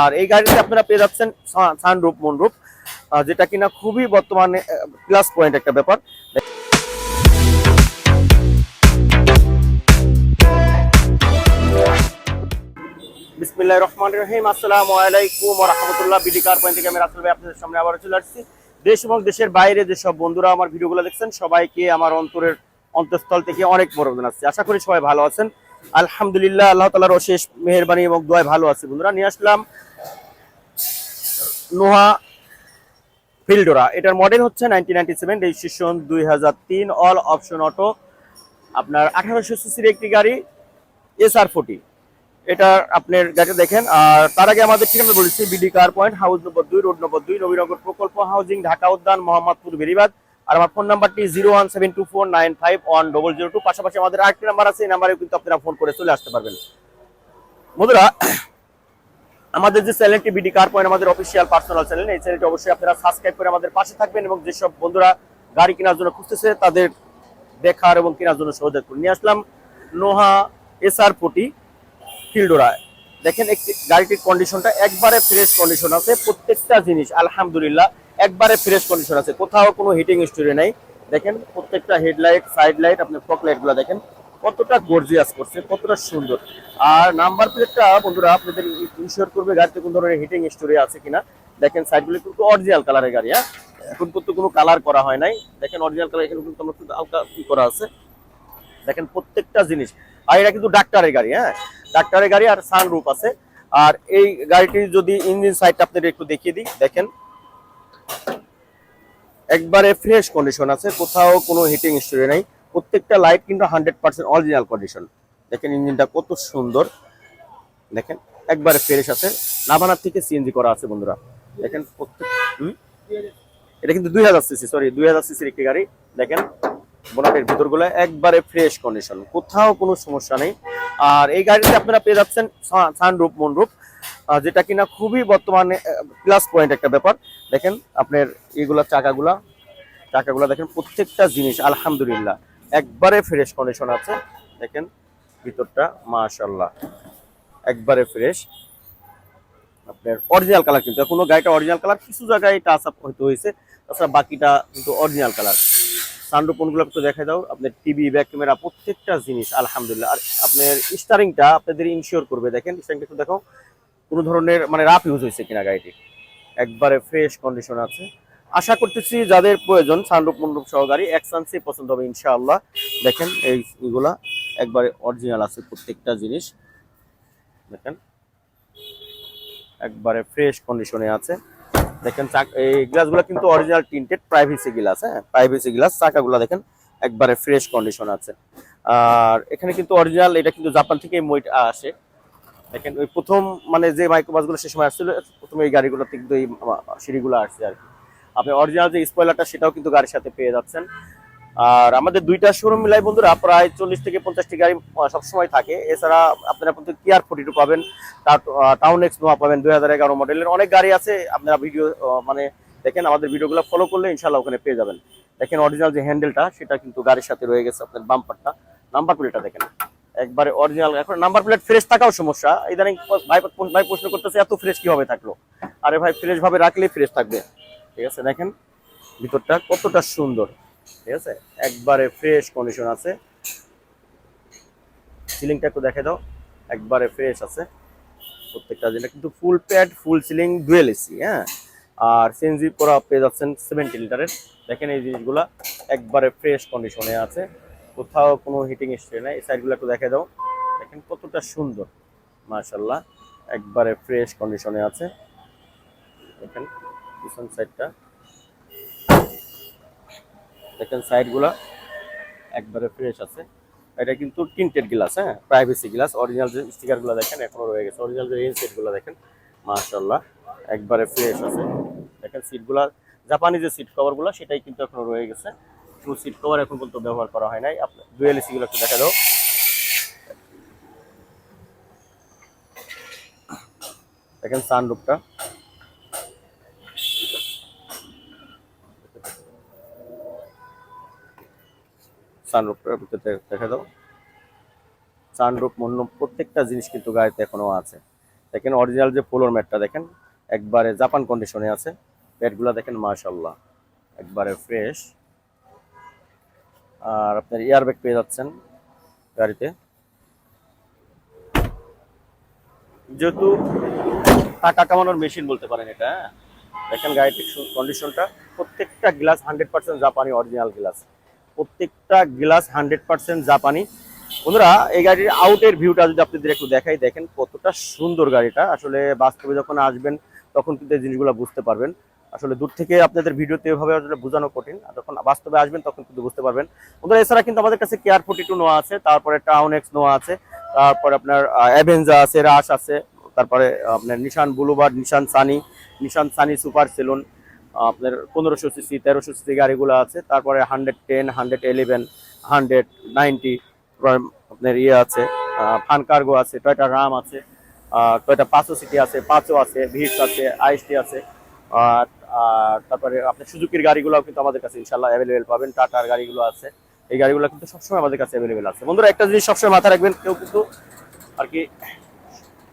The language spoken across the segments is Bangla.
আর এই গাড়িতে আপনারা পেয়ে যাচ্ছেন সানরূপ, মনরূপ যেটা কিনা খুবই বর্তমানে প্লাস পয়েন্ট একটা ব্যাপার। বিসমিল্লাহির রহমানির রহিম। আসসালামু আলাইকুম রাহমাতুল্লাহ। বিডি কার পয়েন্ট থেকে আমি রাসেল ভাই আপনাদের সামনে আবার চলে আসছি। দেশ এবং দেশের বাইরে যেসব বন্ধুরা আমার ভিডিওগুলো দেখছেন, সবাইকে আমার অন্তরের অন্তঃস্থল থেকে অনেক বড় জানাচ্ছি আশা করি সবাই ভালো আছেন। আলহামদুলিল্লাহ, আল্লাহ তাআলার অশেষ মেহেরবানি এবং দোয়ায় ভালো আছে। বন্ধুরা, নিয়ে আসলাম নোহা ফিল্ডোরা। এটার মডেল হচ্ছে nineteen ninety all option auto আপনার আঠারোশো সিসির একটি গাড়ি এস আর ফোর্টি এটা আপনার গাড়িটা দেখেন, আর তার আগে আমাদের ঠিকানা বলেছি BD car point house number দুই রোড নম্বর দুই, নবীনগর প্রকল্প হাউজিং ঢাকা উদ্যান, মোহাম্মদপুর, বেরিবাদ। আর আমার ফোন নাম্বারটি zero one seven two four nine five one double zero two. পাশাপাশি আমাদের আরেকটি নাম্বার আছে, এই নাম্বারে কিন্তু আপনারা ফোন করে চলে আসতে পারবেন। বন্ধুরা, আমাদের যে চ্যানেলটি বিডি কার পয়েন্ট, আমাদের অফিসিয়াল পার্সোনাল চ্যানেল এই চ্যানেলটি অবশ্যই আপনারা সাবস্ক্রাইব করে আমাদের পাশে থাকবেন এবং যেসব বন্ধুরা গাড়ি কেনার জন্য খুঁজতেছে, তাদের দেখার এবং কেনার জন্য সহযোগ করে নিয়ে আসলাম নোহা এস আর ফোর্টি ফিল্ডোরায় দেখেন একটি গাড়িটির কন্ডিশনটা একবারে ফ্রেশ কন্ডিশন আছে। প্রত্যেকটা জিনিস, আলহামদুলিল্লাহ একবারে ফ্রেশ কন্ডিশন আছে। কোথাও কোনো হিটিং স্টোরি নাই। দেখেন, প্রত্যেকটা হেডলাইট সাইড লাইট আপনার ফক লাইটগুলো দেখেন, কতটা গর্জিয়াস করছে, কতটা সুন্দর। আর নাম্বার প্লেটটা বন্ধুরা, আপনাদের ইনশিওর করবে গাড়িতে কোন ধরনের হিটিং স্টোরি আছে কিনা। দেখেন সাইডগুলো কিন্তু অরিজিনাল কালারের গাড়ি হ্যাঁ? এখন কিন্তু কোনো কালার করা হয় নাই। দেখেন অরিজিনাল কালার এখানে কিন্তু আমরা হালকা ই করা আছে। দেখেন, প্রত্যেকটা জিনিস। আর এটা কিন্তু ডাক্তারের গাড়ি হ্যাঁ? ডাক্তারের গাড়ি আর সানরুফ আছে। আর এই গাড়িটির যদি ইঞ্জিন সাইডটা আপনাদের একটু দেখিয়ে দিই। দেখেন একবারে ফ্রেশ কন্ডিশন আছে, কোথাও কোনো হিটিং স্টোরি নেই। প্রত্যেকটা লাইট কিন্তু হান্ড্রেড পার্সেন্ট অরিজিনাল কন্ডিশন দেখেন ইঞ্জিনটা কত সুন্দর। দেখেন, একবারে ফ্রেশ আছে। নাভানার থেকে সিএনজি করা আছে, বন্ধুরা। দেখেন প্রত্যেক এটা কিন্তু দুই হাজার সিসি সরি দুই হাজার সিসির একটি গাড়ি। দেখেন, বোনাটের ভিতরগুলো একবারে ফ্রেশ কন্ডিশন কোথাও কোনো সমস্যা নেই। আর এই গাড়িতে আপনারা পেয়ে যাচ্ছেন সানরূপ মনরূপ যেটা কিনা খুবই বর্তমানে প্লাস পয়েন্ট একটা ব্যাপার। দেখেন, আপনার এইগুলা চাকাগুলা চাকাগুলা দেখেন, প্রত্যেকটা জিনিস, আলহামদুলিল্লাহ, একবারে ফ্রেশ কন্ডিশন আছে। দেখেন, ভিতরটা মাশাল্লাহ একবারে ফ্রেশ আপনার অরিজিনাল কালার কিন্তু কোনো গাড়িটা অরিজিনাল কালার কিছু জায়গায় টাচ আপ হয়তো হয়েছে, তাছাড়া বাকিটা কিন্তু অরিজিনাল কালার সানরূপনগুলো একটু দেখা দাও, আপনার টিভি ব্যাক ক্যামেরা প্রত্যেকটা জিনিস, আলহামদুলিল্লাহ। আর আপনার স্টারিংটা আপনাদের ইনশিওর করবে, দেখেন স্টারিংটা একটু দেখো কোনো ধরনের মানে রাফ ইউজ হয়েছে কিনা গাড়িটি। একবারে ফ্রেশ কন্ডিশন আছে। আশা করতেছি যাদের প্রয়োজন সানরূপ মন্ডপ সহ গাড়ি একসান্সি পছন্দ হবে ইনশাআল্লাহ। দেখেন এই এগুলা একবারে অরিজিনাল আছে প্রত্যেকটা জিনিস। দেখেন। একবারে ফ্রেশ কন্ডিশনে আছে। দেখেন এই গ্লাসগুলো কিন্তু অরিজিনাল টিন্টেড প্রাইভেসি গ্লাস হ্যাঁ? প্রাইভেসি গ্লাস চাকাগুলো দেখেন একবারে ফ্রেশ কন্ডিশন আছে। আর এখানে কিন্তু অরিজিনাল এটা কিন্তু জাপান থেকে মইট আসে। দেখেন, ওই প্রথম মানে যে মাইক্রোবাসগুলো সে সময় আসছিল, প্রথমে এই গাড়িগুলোতে কিন্তু এই সিঁড়িগুলো আসছে আর কি। আপনি অরিজিনাল যে স্পয়লারটা সেটাও কিন্তু গাড়ির সাথে পেয়ে যাচ্ছেন। আর আমাদের দুইটা শোরুম মিলাই বন্ধুরা, প্রায় চল্লিশ থেকে পঞ্চাশটি গাড়ি সবসময় থাকে। এছাড়া আপনারা কিন্তু কিয়ার ফোর্টি টু পাবেন টাউন এক্স নোয়া পাবেন, দুই হাজার এগারো মডেলের অনেক গাড়ি আছে, আপনারা ভিডিও মানে দেখেন, আমাদের ভিডিওগুলো ফলো করলে ইনশাল্লাহ ওখানে পেয়ে যাবেন। দেখেন অরিজিনাল যে হ্যান্ডেলটা সেটা কিন্তু গাড়ির সাথে রয়ে গেছে আপনার বাম্পারটা নাম্বার প্লেটটা দেখেন। একবারে অরিজিনাল এখন নাম্বার প্লেট ফ্রেশ থাকাও সমস্যা। ইদানিং ভাই ভাই প্রশ্ন করতেছে, এত ফ্রেশ কীভাবে থাকল? আরে ভাই ফ্রেশ ভাবে রাখলেই ফ্রেশ থাকবে। ঠিক আছে, দেখেন, ভিতরটা কতটা সুন্দর। ঠিক আছে, একবারে ফ্রেশ কন্ডিশন আছে। সিলিংটা একটু দেখে দাও, একবারে ফ্রেশ আছে। প্রত্যেকটা জিনিস কিন্তু full pad full ceiling dual AC হ্যাঁ? আর সিএনজি করা পেয়ে যাচ্ছেন সেভেন্টি লিটারের দেখেন এই জিনিসগুলা একবারে ফ্রেশ কন্ডিশনে আছে। কোথাও কোনো হিটিং স্ট্রে নাই, এই সাইডগুলো একটু দেখে দাও। দেখেন কতটা সুন্দর মাশাল্লাহ একবারে ফ্রেশ কন্ডিশনে আছে। দেখেন, পিছন সাইডটা দেখেন সাইডগুলা একবারে ফ্রেশ আছে। এটা কিন্তু টিন্টেড গ্লাস হ্যাঁ প্রাইভেসি গ্লাস অরিজিনাল যে স্টিকারগুলো দেখেন, এখনও রয়ে গেছে। অরিজিনাল যে রেন সেটগুলো দেখেন মাশাল্লাহ একবারে ফ্রেশ আছে। দেখেন সিটগুলা জাপানি যে সিট কভারগুলো সেটাই কিন্তু এখনও রয়ে গেছে। কোনো সিট কভার এখন পর্যন্ত ব্যবহার করা হয় নাই। আপনার ডুয়েল এসি গুলো একটু দেখা দাও। দেখেন সানরুফটা সানরুফটার ভিতরে দেখা দাও। সানরুফ মন্য প্রত্যেকটা জিনিস কিন্তু গাড়িতে এখনও আছে। দেখেন অরিজিনাল যে পোলোর ম্যাটটা দেখেন, একবারে জাপান কন্ডিশনে আছে। প্যাডগুলো দেখেন মাশাল্লাহ একবারে ফ্রেশ আর আপনার এয়ারব্যাগ পেয়ে যাচ্ছেন গাড়িতে। যেহেতু টাকা কামানোর মেশিন বলতে পারেন এটা হ্যাঁ? দেখেন গাড়িটির কন্ডিশনটা প্রত্যেকটা গ্লাস হান্ড্রেড পার্সেন্ট জাপানি অরিজিনাল গ্লাস প্রত্যেকটা গ্লাস হান্ড্রেড পার্সেন্ট জাপানি। বন্ধুরা, এই গাড়ির আউটের ভিউটা যদি আপনাদের একটু দেখাই, দেখেন কতটা সুন্দর গাড়িটা। আসলে বাস্তবে যখন আসবেন, তখন কিন্তু এই জিনিসগুলো বুঝতে পারবেন। আসলে দূর থেকে আপনাদের ভিডিওতে এভাবে আসলে বোঝানো কঠিন। যখন বাস্তবে আসবেন, তখন কিন্তু বুঝতে পারবেন। বন্ধুরা, এছাড়া কিন্তু আমাদের কাছে কেয়ার ফোর্টি টু নোয়া আছে, তারপরে টাউন এক্স নোয়া আছে, তারপরে আপনার অ্যাভেঞ্জা আছে রাশ আছে, তারপরে আপনার Nissan Bluebird Nissan Sunny Nissan Sunny super saloon আপনার পনেরোশো সিসি তেরোশো সিসি গাড়িগুলো আছে, তারপরে hundred ten hundred eleven hundred ninety আপনার ইয়ে আছে ফান কার্গো আছে টয়টা রাম আছে টয়টা পাঁচো সিটি আছে পাঁচও আছে ভিটস আছে আইএসটি আছে, আর আর তারপরে আপনার সুজুকির গাড়িগুলো কিন্তু আমাদের কাছে ইনশাল্লাহ অ্যাভেলেবেল পাবেন। টাটার গাড়িগুলো আছে। এই গাড়িগুলো কিন্তু সবসময় আমাদের কাছে অ্যাভেলেবেল আছে। বন্ধুরা, একটা জিনিস সবসময় মাথায় রাখবেন, কেউ কিন্তু আর কি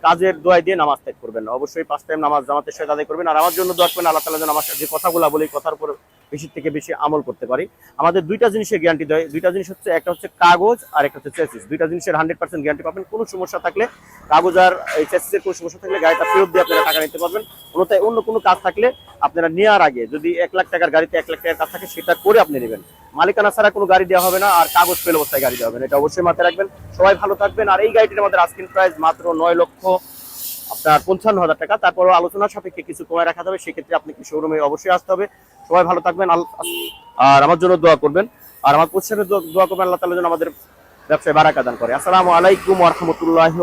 কাজের দোয়াই দিয়ে নামাজ ত্যাগ করবেন অবশ্যই পাঁচ টাইম নামাজ জামাতের সাথে আদায় করবেন। আর আমার জন্য দোয়া করবেন, আল্লাহ তালা যেন আমার যে কথাগুলো বলি, কথার উপর বেশি থেকে বেশি আমল করতে পারি। আমাদের দুইটা জিনিসের গ্যারান্টি দেয়। দুইটা জিনিস হচ্ছে, একটা হচ্ছে কাগজ আর একটা হচ্ছে চেসিস দুইটা জিনিসের হান্ড্রেড পার্সেন্ট গ্যারান্টি পাবেন। কোনো সমস্যা থাকলে কাগজ আর এই চেসিসের কোনো সমস্যা থাকলে গাড়িটা ফেরত দিয়ে আপনারা টাকা নিতে পারবেন। অন্যথায় অন্য কোনো কাজ থাকলে আপনারা নেওয়ার আগে যদি এক লাখ টাকার গাড়িতে এক লাখ টাকার কাজ থাকে, সেটা করে আপনি নেবেন। মালিকানা ছাড়া কোনো গাড়ি দেওয়া হবে না আর কাগজ ফেল অবস্থায় গাড়ি দেওয়া হবে না। এটা অবশ্যই মাথায় রাখবেন। সবাই ভালো থাকবেন। আর এই গাড়িটির আমাদের আস্কিন প্রাইস মাত্র নয় লক্ষ আপনার পঞ্চান্ন হাজার টাকা। তারপর আলোচনা সাপেক্ষে কিছু কমায় রাখা যাবে, সেক্ষেত্রে আপনি কি শোরুমে অবশ্যই আসতে হবে। সবাই ভালো থাকবেন আর আমার জন্য দোয়া করবেন। আর আমার প্রতিষ্ঠানের দোয়া করবেন, আল্লাহ তালা যেন আমাদের ব্যবসায় বারাকা দান করে। আসসালামু আলাইকুম রহমতুল্লাহ